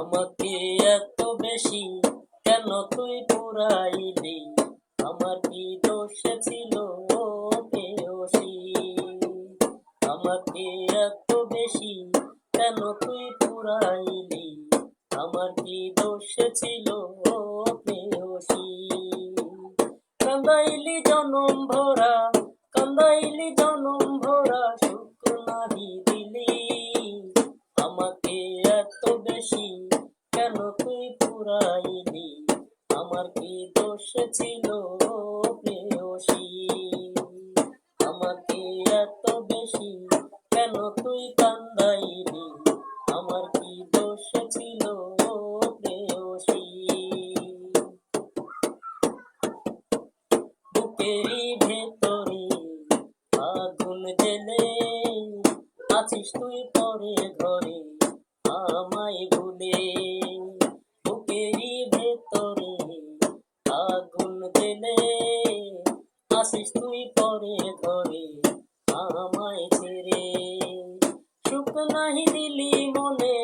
আমাকে এত বেশি কেন তুই পুরাইলি? আমার কি দোষ ছিল? ও প্রেয়সী আমাকে এত বেশি কেন তুই পুরাইলি? আমার কি দোষ ছিল? ও প্রেয়সী কান্দাইলি জনম ভরা, কান্দাইলি জনম ভরা সুখ নাহি দিলি। আমাকে এত বেশি তুই আমার কি দোষ ছিল প্রেয়সী? আমাকে এত বেশি? কেন তুই আমার কি দোষ ছিল প্রেয়সী? বুকেরই ভেতরে আগুন জেলে আছিস তুই পরে ঘরে, আমায় ভুলে ভেতরে আগুন জেলে আসিস তুই পরে ঘরে আমায় ছেড়ে। সুখ নাহি দিলি মনে